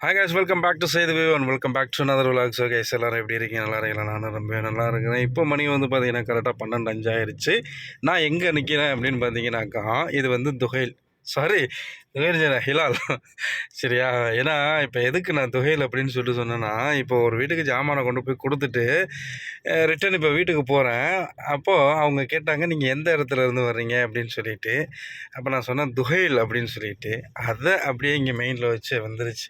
Hi guys welcome back to Sethu Vivan welcome back to another vlog. So guys எப்படி இருக்கீங்க? நல்லா இருக்கீங்களா? நான் ரொம்ப நல்லா இருக்கிறேன். இப்போ மணி வந்து பார்த்தீங்கன்னா கரெக்டாக பன்னெண்டு அஞ்சாயிருச்சு நான் எங்கே நிற்கிறேன் அப்படின்னு பார்த்தீங்கன்னாக்கா இது வந்து துகைல். சாரி துகைல் ஹிலால். சரியா? ஏன்னா இப்போ எதுக்கு நான் துகையில் அப்படின்னு சொல்லிட்டு சொன்னேன்னா இப்போ ஒரு வீட்டுக்கு ஜாமானை கொண்டு போய் கொடுத்துட்டு ரிட்டன் இப்போ வீட்டுக்கு போகிறேன் அப்போது அவங்க கேட்டாங்க நீங்கள் எந்த இடத்துல இருந்து வர்றீங்க? அப்படின்னு சொல்லிட்டு. அப்போ நான் சொன்னேன் துகைல் அப்படின்னு சொல்லிட்டு. அதை அப்படியே இங்கே மெயினில் வச்சு வந்துருச்சு.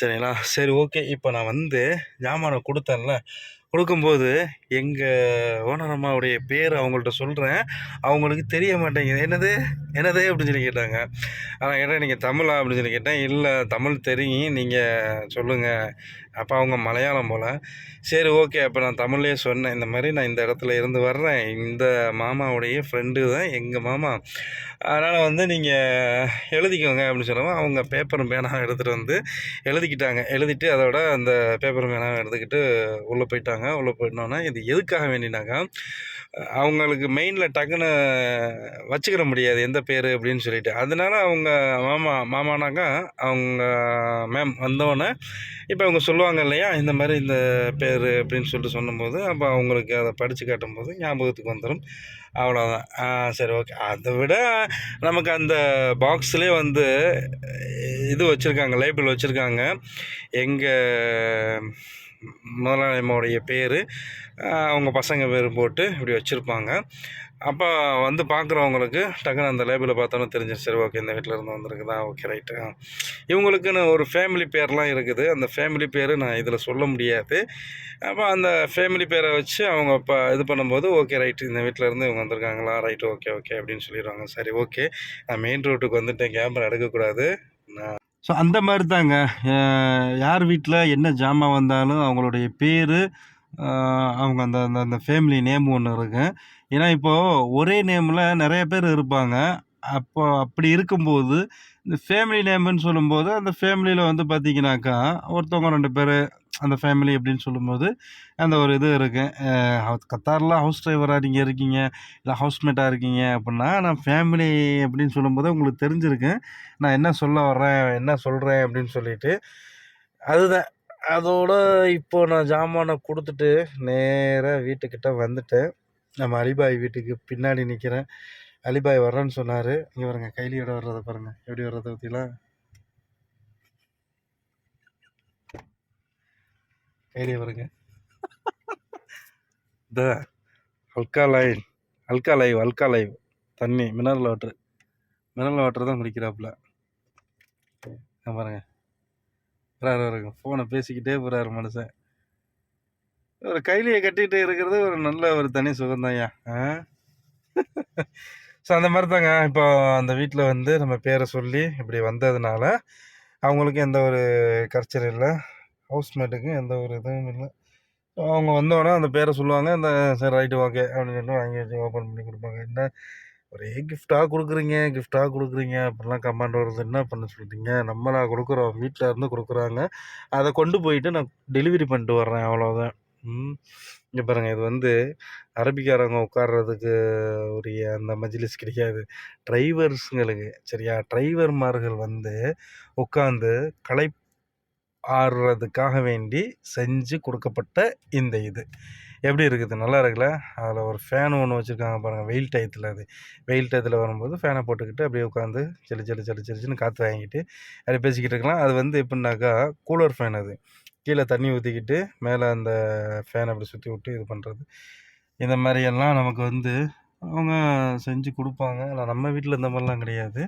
சரிங்களா? சரி ஓகே. இப்போ நான் வந்து ஜாமானை கொடுத்தேன்ல. கொடுக்கும்போது எங்கள் ஓனர் அம்மாவுடைய பேர் அவங்கள்ட்ட சொல்கிறேன் அவங்களுக்கு தெரிய மாட்டேங்குது. என்னது? என்னது? அப்படின்னு சொல்லி கேட்டாங்க. ஆனால் கேட்டேன் நீங்கள் தமிழா அப்படின்னு சொல்லி கேட்டேன். இல்லை தமிழ் தெரியும். நீங்கள் சொல்லுங்கள் அப்போ அவங்க மலையாளம் போல். சரி ஓகே அப்போ நான் தமிழ்லேயே சொன்னேன். இந்த மாதிரி நான் இந்த இடத்துல இருந்து வர்றேன். இந்த மாமாவுடைய ஃப்ரெண்டு தான் எங்கள் மாமா. அதனால் வந்து நீங்கள் எழுதிக்கோங்க அப்படின்னு சொல்லவும் அவங்க பேப்பரும் பேனாவும் எடுத்துகிட்டு வந்து எழுதிக்கிட்டாங்க. எழுதிட்டு அதோட அந்த பேப்பரும் பேனாவும் எடுத்துக்கிட்டு உள்ளே போயிட்டாங்க. உள்ளே போயிட்டோன்னே இது எதுக்காக வேண்டினாக்கா அவங்களுக்கு மெயினில் டக்குன்னு வச்சுக்கிற முடியாது எந்த பேர் அப்படின்னு சொல்லிட்டு. அதனால அவங்க மாமா மாமானாக்கா அவங்க மேம் வந்தோடனே இப்போ அவங்க சொல்லுவாங்க இல்லையா இந்த மாதிரி இந்த பேர் அப்படின்னு சொல்லிட்டு சொன்னும்போது அப்போ அவங்களுக்கு அதை படித்து காட்டும்போது ஞாபகத்துக்கு வந்துடும் அவ்வளோதான் ஆ, சரி ஓகே அதை விட நமக்கு அந்த பாக்ஸ்லேயே வந்து இது வச்சுருக்காங்க லேபிள் வச்சுருக்காங்க. எங்கள் முதலாளிமாவுடைய பேர் அவங்க பசங்க பேர் போட்டு இப்படி வச்சுருப்பாங்க. அப்போ வந்து பார்க்குறவங்களுக்கு டக்குன்னு அந்த லேபிளை பார்த்தோன்னே தெரிஞ்சு சரி ஓகே இந்த வீட்டில் இருந்து வந்திருக்குதா? ஓகே ரைட்டு இவங்களுக்குன்னு ஒரு ஃபேமிலி பேர்லாம் இருக்குது. அந்த ஃபேமிலி பேர் நான் இதில் சொல்ல முடியாது. அப்போ அந்த ஃபேமிலி பேரை வச்சு அவங்க இப்போ இது பண்ணும்போது ஓகே ரைட்டு இந்த வீட்டில் இருந்து இவங்க வந்திருக்காங்களா? ரைட்டு ஓகே ஓகே அப்படின்னு சொல்லிடுவாங்க. சரி ஓகே நான் மெயின் ரோட்டுக்கு வந்துட்டேன். கேமரா எடுக்கக்கூடாது. நான் ஸோ அந்த மாதிரி தாங்க யார் வீட்டில் என்ன ஜாமான் வந்தாலும் அவங்களுடைய பேர் அவங்க அந்த அந்த அந்த ஃபேமிலி நேம் ஒன்று இருக்கு. ஏன்னா இப்போது ஒரே நேமில் நிறைய பேர் இருப்பாங்க. அப்போ அப்படி இருக்கும்போது இந்த ஃபேமிலி நேம்னு சொல்லும்போது அந்த ஃபேமிலியில் வந்து பார்த்தீங்கன்னாக்கா ஒருத்தவங்க ரெண்டு பேர் அந்த ஃபேமிலி அப்படின்னு சொல்லும்போது அந்த ஒரு இது இருக்குது கத்தாரில் ஹவுஸ் டிரைவராக நீங்கள் இருக்கீங்க இல்லை ஹவுஸ்மேட்டாக இருக்கீங்க அப்படின்னா நான் ஃபேமிலி அப்படின்னு சொல்லும்போது உங்களுக்கு தெரிஞ்சிருக்கு. நான் என்ன சொல்ல வர்றேன் என்ன சொல்கிறேன் அப்படின்னு சொல்லிட்டு அதுதான். அதோட இப்போ நான் ஜாமானை கொடுத்துட்டு நேராக வீட்டுக்கிட்ட வந்துட்டேன் நம்ம அலிபாய் வீட்டுக்கு பின்னாடி நிற்கிறேன் அலிபாய் வர்றேன்னு சொன்னார். இங்கே பாருங்க கைலியோட வர்றதை பாருங்கள் எப்படி வர்றதை பற்றிலாம் ஐடியா வருங்க. இந்த Alka line Alka live Alka live தண்ணி மினரல் வாட்ரு மினரல் வாட்டர் தான் குடிக்கிறாப்புல. இங்க பாருங்க. வராரு வருங்க ஃபோனை பேசிக்கிட்டே போகிறாரு மனுஷன். ஒரு கைலியை கட்டிகிட்டு இருக்கிறது ஒரு நல்ல ஒரு தனி சுகந்தாயா ஆ? ஸோ அந்த மாதிரி தாங்க இப்போ அந்த வீட்டில் வந்து நம்ம பேரை சொல்லி இப்படி வந்ததுனால அவங்களுக்கு எந்த ஒரு கரைச்சல் இல்லை. ஹவுஸ்மேட்டுக்கும் எந்த ஒரு இதுவும் இல்லை. அவங்க வந்தோடனே அந்த பேரை சொல்லுவாங்க. அந்த சரி ரைட்டு ஓகே அப்படின்னு சொல்லிட்டு வாங்கி வச்சு ஓப்பன் பண்ணி கொடுப்பாங்க. என்ன ஒரே கிஃப்டாக கொடுக்குறீங்க? கிஃப்டாக கொடுக்குறீங்க? அப்படிலாம் கமெண்ட் வருது என்ன பண்ண சொல்லிட்டிங்க நம்ம நான் கொடுக்குறோம். வீட்டில் இருந்து கொடுக்குறாங்க. அதை கொண்டு போயிட்டு நான் டெலிவரி பண்ணிட்டு வர்றேன் அவ்வளோதான் இங்கே பாருங்கள் இது வந்து அரபிக்காரங்க உட்கார்றதுக்கு உரிய அந்த மஜ்லிஸ் கிடையாது டிரைவர்ஸுங்களுக்கு சரியா? டிரைவர்மார்கள் வந்து உட்காந்து களை ஆடுறதுக்காக வேண்டி செஞ்சு கொடுக்கப்பட்ட இந்த இது. எப்படி இருக்குது? நல்லா இருக்குல்ல? அதில் ஒரு ஃபேன் ஒன்று வச்சுருக்காங்க பாருங்கள் வெயில் டயத்தில் அது. வெயில் டயத்தில் வரும்போது ஃபேனை போட்டுக்கிட்டு அப்படியே உட்காந்து செல்லு செல்லு செல்லு செல்லுன்னு காற்று வாங்கிட்டு அப்படியே பேசிக்கிட்டு இருக்கலாம். அது வந்து எப்படின்னாக்கா கூலர் ஃபேன் அது. கீழே தண்ணி ஊற்றிக்கிட்டு மேலே அந்த ஃபேன் அப்படி சுற்றி விட்டு இது பண்ணுறது இந்த மாதிரியெல்லாம் நமக்கு வந்து அவங்க செஞ்சு கொடுப்பாங்க. ஆனால் நம்ம வீட்டில் இந்த மாதிரிலாம் கிடையாது.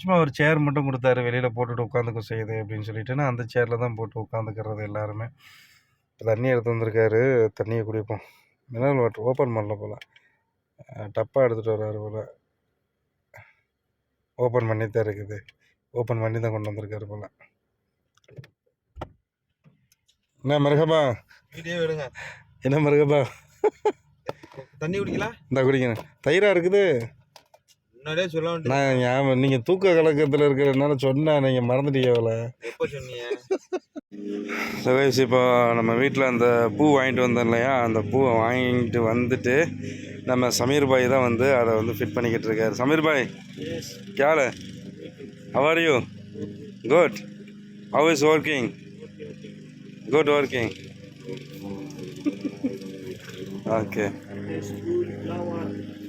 சும்மா ஒரு சேர் மட்டும் கொடுத்தாரு வெளியில் போட்டுட்டு உட்காந்துக்க செய்யுது அப்படின்னு சொல்லிட்டு நான் அந்த சேரில் தான் போட்டு உட்காந்துக்கிறது எல்லாருமே. இப்போ தண்ணி எடுத்து வந்திருக்காரு தண்ணியை குடிப்போம். மினரல் வாட்டர் ஓப்பன் பண்ணல போல். டப்பாக எடுத்துகிட்டு வர்றாரு போல். ஓப்பன் பண்ணி தான் இருக்குது. ஓப்பன் பண்ணி தான் கொண்டு வந்திருக்காரு போல். என்ன மருகபா வீடியோ எடுங்க என்ன மருகபா தண்ணி குடிக்கலாம் இந்த குடிக்கணும் தயிராக இருக்குது? முன்னாடியே சொல்ல வேண்டியது நான் ஞாபகம் நீங்கள் தூக்க கலக்கத்தில் இருக்கிறதுனால சொன்னேன் நீங்கள் மறந்துட்டீங்க அவளை எப்போ சொன்னீங்க? சகோஸ் இப்போ நம்ம வீட்டில் அந்த பூ வாங்கிட்டு வந்தோம் இல்லையா? அந்த பூவை வாங்கிட்டு வந்துட்டு நம்ம சமீர் பாய் தான் வந்து அதை வந்து ஃபிட் பண்ணிக்கிட்டு இருக்காரு. சமீர் பாய் கேளு how are you good how is working good working okay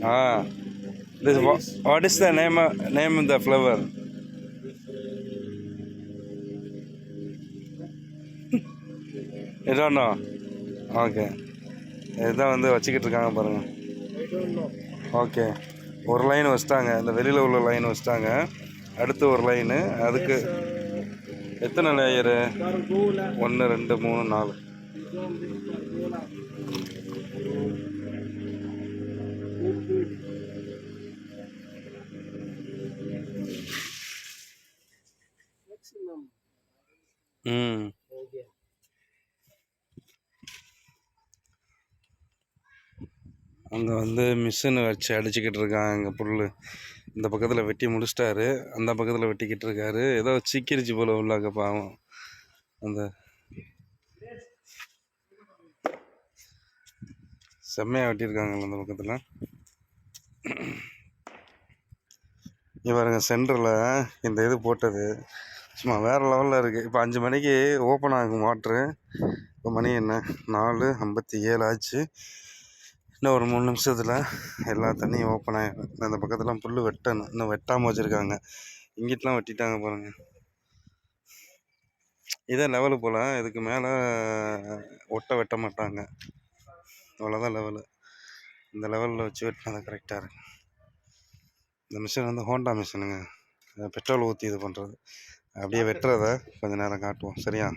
ah this what is the name flower? The flower know. Okay இதுதான் வந்து வச்சுக்கிட்டு இருக்காங்க பாருங்கள் ஓகே ஒரு லைன் வச்சிட்டாங்க. இந்த வெளியில் உள்ள லைன் வச்சிட்டாங்க. அடுத்து ஒரு லைனு அதுக்கு எத்தனை லேயரு ஒன்று ரெண்டு மூணு நாலு. ம். அங்கே வந்து மிஷின் வச்சு அடிச்சுக்கிட்டு இருக்காங்க அங்கே புல் இந்த பக்கத்தில் வெட்டி முடிச்சிட்டாரு. அந்த பக்கத்தில் வெட்டிக்கிட்டு இருக்காரு. ஏதோ சிக்கிருச்சு போல உள்ளாக்க பாவம். அந்த செம்மையாக வெட்டியிருக்காங்கல்ல அந்த பக்கத்தில். இங்க பாருங்க சென்டரில் இந்த இது போட்டது. சும்மா வேறு லெவலில் இருக்குது இப்போ அஞ்சு மணிக்கு ஓப்பன் ஆகும் வாட்ரு இப்போ மணி என்ன? நாலு ஐம்பத்தி ஏழு ஆச்சு. இன்னும் ஒரு மூணு நிமிஷத்தில் எல்லா தண்ணியும் ஓப்பன் ஆகிடும் அந்த பக்கத்துலாம் புல் வெட்டணும். இன்னும் வெட்டாமல் வச்சுருக்காங்க. இங்கிட்டலாம் வெட்டிட்டாங்க பாருங்கள் இதே லெவலு போல் இதுக்கு மேலே ஒட்ட வெட்ட மாட்டாங்க. அவ்வளோதான் லெவலு இந்த லெவலில் வச்சு வெட்டினா கரெக்டாக இருக்கும் இந்த மிஷின் வந்து ஹோண்டா மிஷினுங்க பெட்ரோல் ஊற்றி இது பண்ணுறது அப்படியே வெட்டுறத கொஞ்ச நேரம் காட்டுவோம். சரியா?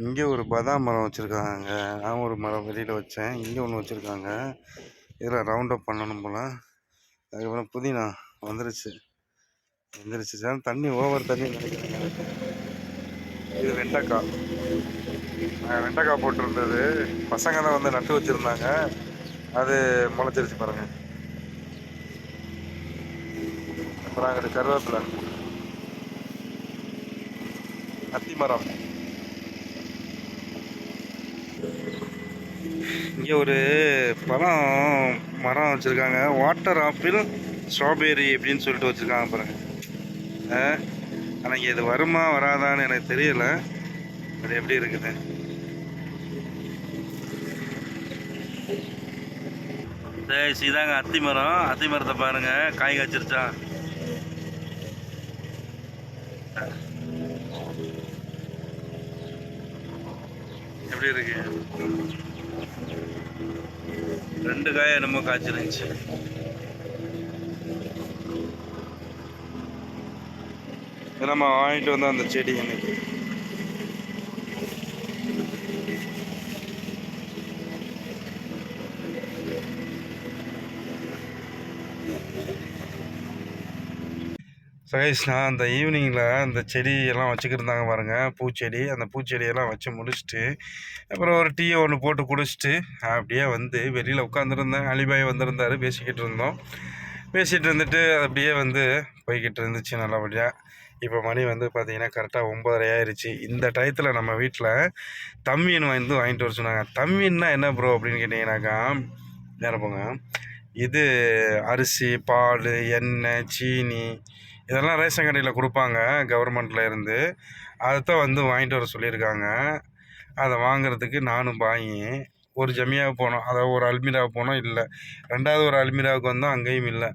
இங்கே ஒரு பதாம் மரம் வச்சுருக்காங்க. நான் ஒரு மரம் வெளியில் வச்சேன். இங்கே ஒன்று வச்சுருக்காங்க. இதில் ரவுண்டப் பண்ணணும் போல். அதுக்கப்புறம் புதினா வந்துருச்சு. வந்துருச்சு சார். தண்ணி ஓவர் தண்ணி நினைக்கிறேங்க இது வெண்டைக்காய். நான் வெண்டைக்காய் போட்டிருந்தது. பசங்க தான் வந்து நட்டு வச்சுருந்தாங்க. அது முளைச்சிருச்சு பாருங்க. அப்புறம் அங்கிட்டு கருவேப்பிலை. அத்தி மரம். இங்கே ஒரு பழம் மரம் வச்சுருக்காங்க. வாட்டர் ஆப்பிள் ஸ்ட்ராபெரி அப்படின்னு சொல்லிட்டு வச்சுருக்காங்க பாருங்க. ஆனால் இங்கே இது வருமா வராதான்னு எனக்கு தெரியலை. அது எப்படி இருக்குது? இதாங்க அத்தி மரம். அத்தி மரத்தை பாருங்க. காய் காய்ச்சிருச்சா? எப்படி இருக்கு? ரெண்டு காய் என்னமோ காய்ச்சிருந்துச்சு. நம்ம வாங்கிட்டு வந்த அந்த செடி இன்னைக்கு சகைஸ் நான் அந்த ஈவினிங்கில் அந்த செடியெல்லாம் வச்சுக்கிருந்தாங்க பாருங்கள் பூச்செடி அந்த பூச்செடியெல்லாம் வச்சு முடிச்சுட்டு அப்புறம் ஒரு டீயை ஒன்று போட்டு குடிச்சிட்டு அப்படியே வந்து வெளியில் உட்காந்துருந்தேன் அலிபாய் வந்திருந்தார் பேசிக்கிட்டு இருந்தோம். பேசிகிட்டு இருந்துட்டு அப்படியே வந்து போய்கிட்டு இருந்துச்சு நல்லபடியாக இப்போ மணி வந்து பார்த்தீங்கன்னா கரெக்டாக ஒம்பதரை ஆயிடுச்சு இந்த டயத்தில் நம்ம வீட்டில் தம்மீன் வந்து வாங்கிட்டு வர சொன்னாங்க. தம்மீன்னா என்ன ப்ரோ அப்படின்னு கேட்டிங்கனாக்கா நேரம் போங்க. இது அரிசி பால் எண்ணெய் சீனி இதெல்லாம் ரேஷன் கடையில் கொடுப்பாங்க கவர்மெண்ட்டில் இருந்து. அதைத்தான் வந்து வாங்கிட்டு வர சொல்லியிருக்காங்க. அதை வாங்குறதுக்கு நானும் பாயும் ஒரு ஜமியாவுக்கு போனோம். அதாவது ஒரு அல்மீராவுக்கு போனோம் இல்லை. ரெண்டாவது ஒரு அல்மீராவுக்கு வந்தோம் அங்கேயும் இல்லை.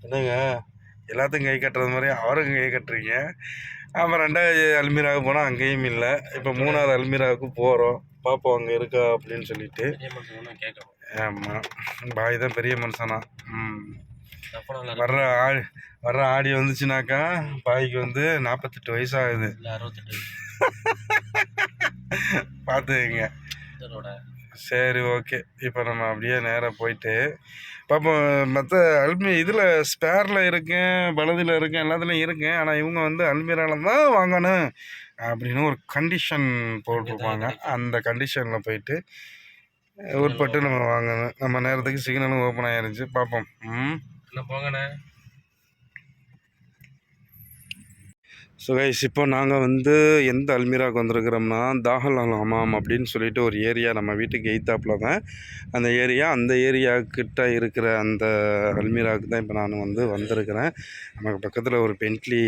என்னங்க? எல்லாத்துக்கும் கை கட்டுறது மாதிரி அவருக்கும் கை கட்டுறீங்க. அப்புறம் ரெண்டாவது அல்மீராவுக்கு போனால் அங்கேயும் இல்லை. இப்போ மூணாவது அல்மீராவுக்கு போகிறோம் பார்ப்போம் அங்கே இருக்கா அப்படின்னு சொல்லிட்டு. ஆமாம் பாய் தான் பெரிய மனுஷனா. ம். வர்ற ஆடி வர்ற ஆடி வந்துச்சுனாக்கா பாய்க்கு வந்து நாற்பத்தெட்டு வயசாகுது. அறுபத்தெட்டு பார்த்துக்கங்க சரி ஓகே. இப்போ நம்ம அப்படியே நேராக போயிட்டு பார்ப்போம் மற்ற அல்மி இதில் ஸ்பேரில் இருக்கேன் பலதில் இருக்கேன் எல்லாத்துலேயும் இருக்கேன் ஆனால் இவங்க வந்து அல்மீரால தான் வாங்கணும் அப்படின்னு ஒரு கண்டிஷன் போட்டிருப்பாங்க. அந்த கண்டிஷனில் போயிட்டு உட்பட்டு நம்ம வாங்கணும். நம்ம நேரத்துக்கு சிக்னலும் ஓப்பன் ஆயிருந்துச்சு பார்ப்போம் ம். என்ன போங்கண்ணே ஸோ கைஸ் இப்போ நாங்கள் வந்து எந்த அல்மீராவுக்கு வந்திருக்கிறோம்னா தாஹல் அல் ஹமாம் அப்படின்னு சொல்லிட்டு ஒரு ஏரியா நம்ம வீட்டுக்கு எய்த்தாப்பில் தான். அந்த ஏரியா அந்த ஏரியா கிட்ட இருக்கிற அந்த அல்மீராவுக்கு தான் இப்போ நான் வந்து வந்திருக்கிறேன். நமக்கு பக்கத்தில் ஒரு பென்ட்லி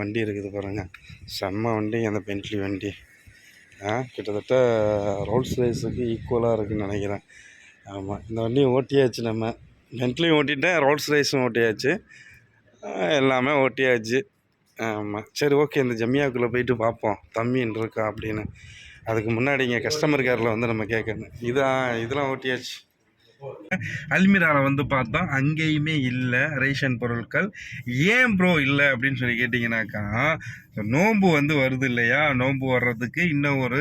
வண்டி இருக்குது பாருங்கள் செம்ம வண்டி அந்த பென்ட்லி வண்டி. கிட்டத்தட்ட ரோல்ஸ் ரைஸுக்கு ஈக்குவலாக இருக்குதுன்னு நினைக்கிறேன். ஆமாம் இந்த வண்டியும் ஓட்டியாச்சு நம்ம. பென்ட்லியும் ஓட்டிட்டேன் ரோல்ஸ் ரைஸும் ஓட்டியாச்சு. எல்லாமே ஓட்டியாச்சு. ஆமாம் சரி ஓகே இந்த ஜம்யாவுக்குள்ளே போயிட்டு பார்ப்போம். தம்பின்னு இருக்கா அப்படின்னு. அதுக்கு முன்னாடி இங்கே கஸ்டமர் கேரில் வந்து நம்ம கேட்கணும் இதான் இதெல்லாம் ஓட்டியாச்சு. அல்மிராவில் வந்து பார்த்தா அங்கேயுமே இல்லை ரேஷன் பொருட்கள். ஏன் ப்ரோ இல்லை அப்படின்னு சொல்லி கேட்டிங்கனாக்கா நோன்பு வந்து வருது இல்லையா? நோன்பு வர்றதுக்கு இன்னும் ஒரு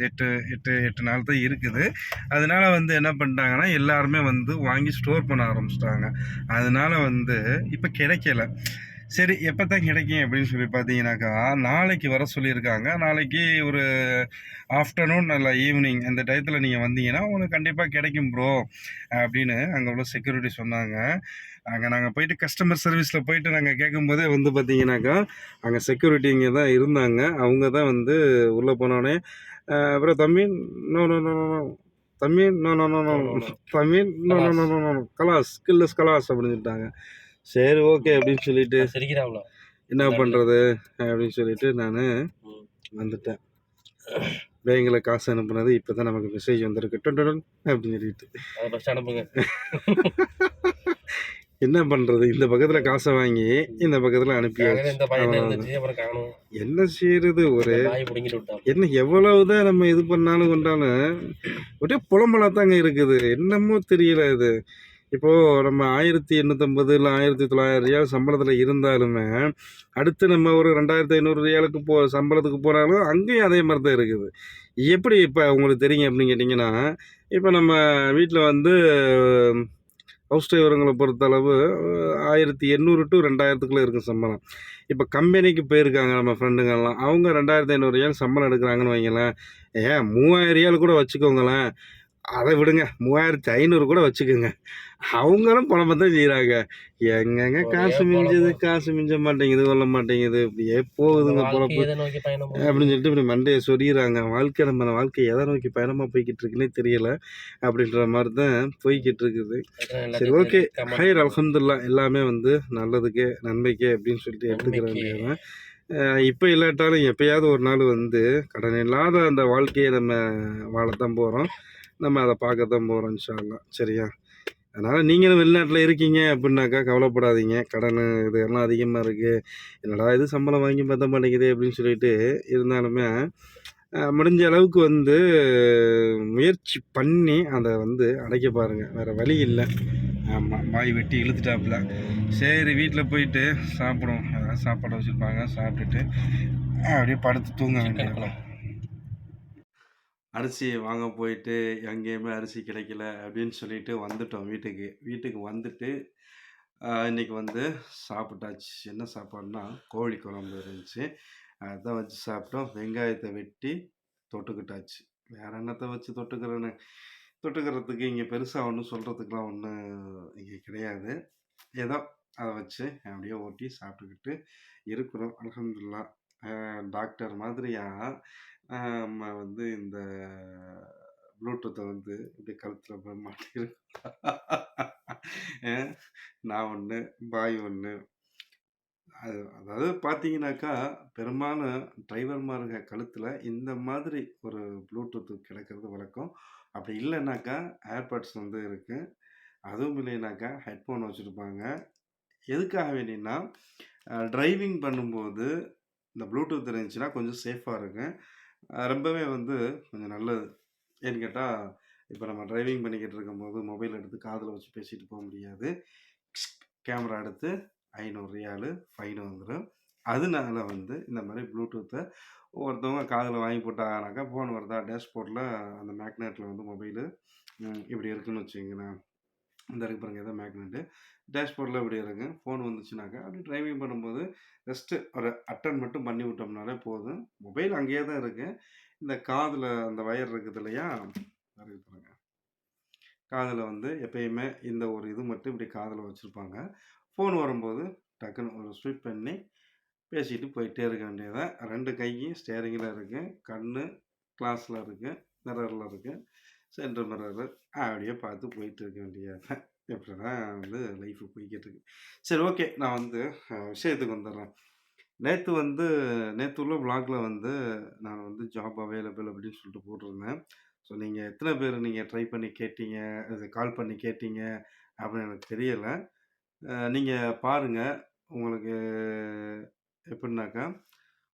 எட்டு எட்டு எட்டு நாள் தான் இருக்குது. அதனால வந்து என்ன பண்ணிட்டாங்கன்னா எல்லாருமே வந்து வாங்கி ஸ்டோர் பண்ண ஆரம்பிச்சிட்டாங்க. அதனால வந்து இப்போ கிடைக்கல. சரி எப்போ தான் கிடைக்கும் அப்படின்னு சொல்லி பார்த்தீங்கன்னாக்கா நாளைக்கு வர சொல்லியிருக்காங்க நாளைக்கு ஒரு ஆஃப்டர்நூன் இல்லை ஈவினிங் அந்த டயத்தில் நீங்கள் வந்தீங்கன்னா உங்களுக்கு கண்டிப்பாக கிடைக்கும் ப்ரோ அப்படின்னு அங்கே உள்ள செக்யூரிட்டி சொன்னாங்க அங்கே நாங்கள் போயிட்டு கஸ்டமர் சர்வீஸில் போயிட்டு நாங்கள் கேட்கும்போதே வந்து பார்த்தீங்கன்னாக்கா அங்கே செக்யூரிட்டி இங்கே தான் இருந்தாங்க அவங்க தான் வந்து உள்ளே போனோடனே அப்புறம் தம்பி நோ நோ நோ நோ தம்பி நோ நோ நோ நோ தம்பி no no no no no கலாஸ் கில்லஸ் கலாஸ் அப்படின்னு சொல்லிட்டாங்க சரி ஓகே அப்படின்னு சொல்லிட்டு. சிரிக்கிறாங்களோ என்ன பண்ணுறது அப்படின்னு சொல்லிட்டு நான் வந்துட்டேன். பேங்கில் காசு அனுப்புனது இப்போ தான் நமக்கு மெசேஜ் வந்திருக்கு. டன் டன் டன் அப்படின்னு சொல்லிட்டு. அனுப்புங்க. என்ன பண்ணுறது இந்த பக்கத்தில் காசை வாங்கி இந்த பக்கத்தில் காணும். என்ன செய்யறது ஒரு? என்ன எவ்வளவுதான் நம்ம இது பண்ணாலும் கொண்டாலும் ஒரே புலம்பலா தாங்க இருக்குது. என்னமோ தெரியல இது. இப்போ நம்ம ஆயிரத்தி எண்ணூற்றம்பது இல்லை ஆயிரத்தி தொள்ளாயிரம் ரியால் சம்பளத்தில் இருந்தாலுமே அடுத்து நம்ம ஒரு ரெண்டாயிரத்தி ஐநூறு ரியாலுக்கு போ சம்பளத்துக்கு போனாலும் அங்கேயும் அதே மாதிரி தான் இருக்குது. எப்படி இப்போ உங்களுக்கு தெரியும் அப்படின்னு கேட்டிங்கன்னா இப்போ நம்ம வீட்டில் வந்து ஹவுஸ் டிரைவருங்களை பொறுத்தளவு ஆயிரத்தி எண்ணூறு டு ரெண்டாயிரத்துக்குள்ளே இருக்கும் சம்பளம். இப்போ கம்பெனிக்கு போயிருக்காங்க நம்ம ஃப்ரெண்டுங்கள்லாம் அவங்க ரெண்டாயிரத்தி ஐநூறு ரியால் சம்பளம் எடுக்கிறாங்கன்னு வைங்களேன். ஏன் மூவாயிரம் ரியால் கூட வச்சுக்கோங்களேன். அதை விடுங்க. மூவாயிரத்தி ஐநூறு கூட வச்சுக்கோங்க. அவங்களும் பணமாக தான் செய்கிறாங்க எங்கெங்க காசு மிஞ்சுது. காசு மிஞ்ச மாட்டேங்குது கொள்ள மாட்டேங்குது. இப்படியே போகுதுங்க பண்ணுது? அப்படின்னு சொல்லிட்டு இப்படி மண்டையை சொறிகிறாங்க வாழ்க்கை நம்ம வாழ்க்கை எதை நோக்கி பயணமாக போய்கிட்டு இருக்குன்னே தெரியல. அப்படின்ற மாதிரி தான் போய்கிட்டு இருக்குது சரி ஓகே. ஹைர் அல்ஹம்துல்லா எல்லாமே வந்து நல்லதுக்கே நன்மைக்கே அப்படின்னு சொல்லிட்டு எடுத்துக்கிற நன்மைக்கே. வேண்டியதுதான் இப்போ இல்லாட்டாலும் எப்பயாவது ஒரு நாள் வந்து கடன் இல்லாத அந்த வாழ்க்கையை நம்ம வாழத்தான் போகிறோம் நம்ம அதை பார்க்கத்தான் போகிறோம் இன்ஷால்லாம் சரியா? அதனால் நீங்களும் வெளிநாட்டில் இருக்கீங்க அப்படின்னாக்கா கவலைப்படாதீங்க. கடன் இது எல்லாம் அதிகமாக இருக்குது என்னடா இது சம்பளம் வாங்கி பத்த மாட்டேங்குது அப்படின்னு சொல்லிட்டு இருந்தாலுமே முடிஞ்ச அளவுக்கு வந்து முயற்சி பண்ணி அதை வந்து அடைக்க பாருங்கள் வேறு வழி இல்லை. ஆமாம் வாய் வெட்டி இழுத்துட்டாப்புல. சரி வீட்டில் போயிட்டு சாப்பிடுவோம். சாப்பாடு வச்சுருப்பாங்க சாப்பிட்டுட்டு அப்படியே படுத்து தூங்க குழம்பு. அரிசி வாங்க போயிட்டு எங்கேயுமே அரிசி கிடைக்கல அப்படின்னு சொல்லிட்டு வந்துட்டோம் வீட்டுக்கு. வீட்டுக்கு வந்துட்டு இன்றைக்கி இன்னைக்கு வந்து சாப்பிட்டாச்சு. என்ன சாப்பாடுனா கோழி குழம்பு இருந்துச்சு. அதான் வச்சு சாப்பிட்டோம். வெங்காயத்தை வெட்டி தொட்டுக்கிட்டாச்சு. வேறு என்னத்தை வச்சு தொட்டுக்கிறேன்னு? தொட்டுக்கிறதுக்கு இங்கே பெருசாக ஒன்றும் சொல்கிறதுக்குலாம் ஒன்றும் இங்கே கிடையாது. ஏதோ அதை வச்சு அப்படியே ஓட்டி சாப்பிட்டுக்கிட்டு இருக்கிறோம். அலமதுல்லா டாக்டர் மாதிரியாக நம்ம வந்து இந்த ப்ளூடூத்தை வந்து இப்படி கழுத்தில் போய் மாட்டிருக்கோம் நான் ஒன்று பாய் ஒன்று அது அதாவது பார்த்தீங்கன்னாக்கா, பெரும்பாலும் டிரைவர்மாருங்க கழுத்தில் இந்த மாதிரி ஒரு ப்ளூடூத் கிடைக்கிறது வழக்கம். அப்படி இல்லைனாக்கா ஏர்பாட்ஸ் வந்து இருக்குது அதுவும் இல்லைனாக்கா, ஹெட்ஃபோன் வச்சுருப்பாங்க எதுக்காக வேண்டின்னா, ட்ரைவிங் டிரைவிங் பண்ணும்போது இந்த ப்ளூடூத் இருந்துச்சுன்னா கொஞ்சம் சேஃபாக இருக்கும். ரொம்பவே வந்து கொஞ்சம் நல்லது. ஏன்னு கேட்டால் இப்போ நம்ம டிரைவிங் பண்ணிக்கிட்டு இருக்கும்போது மொபைல் எடுத்து காதில் வச்சு பேசிட்டு போக முடியாது. கேமரா எடுத்து ஐநூறு ரியாலு ஃபைன் வந்துடும் அதனால வந்து இந்த மாதிரி ப்ளூடூத்தை ஒருத்தவங்க காதில் வாங்கி போட்டாங்கனாக்கா, ஃபோன் வருதா டேஷ்போர்டில் அந்த மேக்னெட்டில் வந்து மொபைலு இப்படி இருக்குன்னு வச்சுக்கங்களேன். இந்த இருக்கு பாருங்க இதான் மேக்னெட்டு. டேஷ்போர்டில் இப்படி இருக்கும். ஃபோன் வந்துச்சுனாக்கா, அப்படியே டிரைவிங் பண்ணும்போது ஜஸ்ட்டு ஒரு அட்டன் மட்டும் பண்ணி விட்டோம்னாலே போதும். மொபைல் அங்கேயே தான் இருக்குது இந்த காதில் அந்த வயர் இருக்குது இல்லையா? இருக்கு பாருங்க. காதில் வந்து எப்பயுமே இந்த ஒரு இது மட்டும் இப்படி காதில் வச்சுருப்பாங்க ஃபோன் வரும்போது டக்குன்னு ஒரு ஸ்விப் பண்ணி பேசிட்டு போயிட்டே இருக்க வேண்டியது தான். 2 கையும் ஸ்டேரிங்கில் இருக்குது கண் கிளாஸில் இருக்குது மிரரில் இருக்குது சென்டர் மிரரு அப்படியே பார்த்து போயிட்டு இருக்க வேண்டியது தான். வந்து லைஃப் போய்கிட்டு இருக்கு. சரி ஓகே. நான் வந்து விஷயத்துக்கு வந்துடுறேன் நேற்று வந்து நேற்று உள்ள வ்ளாக்ல வந்து நான் வந்து ஜாப் அவைலபிள் அப்படின்னு சொல்லிட்டு போட்டிருந்தேன். ஸோ நீங்கள் எத்தனை பேர் நீங்கள் ட்ரை பண்ணி கேட்டீங்க, இது கால் பண்ணி கேட்டீங்க அப்படின்னு எனக்கு தெரியலை நீங்கள் பாருங்கள் பாருங்க. உங்களுக்கு எப்படின்னாக்கா,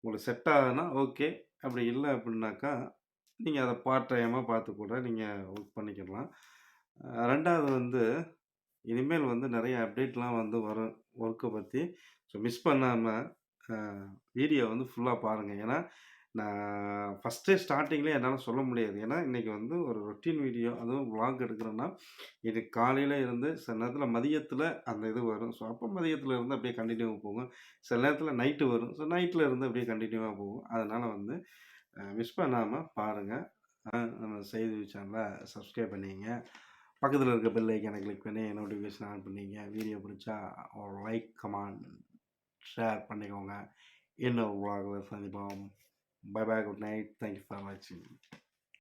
உங்களுக்கு செட் ஆகுதுன்னா ஓகே. அப்படி இல்லை அப்படின்னாக்கா, நீங்கள் அதை பார்ட் டைமாக பார்த்து கூட நீங்கள் ஒர்க் பண்ணிக்கிடலாம். ரெண்டாவது வந்து இனிமேல் வந்து நிறைய அப்டேட்லாம் வந்து வரும் ஒர்க்கை பற்றி ஸோ மிஸ் பண்ணாமல் வீடியோ வந்து ஃபுல்லாக பாருங்கள் ஏன்னா, நான் ஃபஸ்ட்டே ஸ்டார்டிங்லேயே என்னால் சொல்ல முடியாது. ஏன்னா, இன்னைக்கு வந்து ஒரு ரொட்டீன் வீடியோ அதுவும் விளாக் எடுக்கிறேன்னா, இது காலையில் இருந்து சில நேரத்தில் மதியத்தில் அந்த இது வரும். ஸோ அப்போ மதியத்தில் இருந்து அப்படியே கண்டினியூவாக போகும். சில நேரத்தில் நைட்டு வரும். ஸோ நைட்டில் இருந்து அப்படியே கண்டினியூவாக போகும். அதனால் வந்து மிஸ் பண்ணாமல் பாருங்கள் நம்ம செய்தி சேனலை சப்ஸ்கிரைப் பண்ணிக்கங்க. பக்கத்தில் இருக்க பெல் ஐகான கிளிக் பண்ணி நோட்டிஃபிகேஷன் ஆன் பண்ணிங்க வீடியோ பிடிச்சா லைக், கமெண்ட், ஷேர் பண்ணிக்கோங்க. இன்னொரு வ்ளாக்ல சந்திப்போம். Bye bye. Good night. Thank you for வாட்சிங்.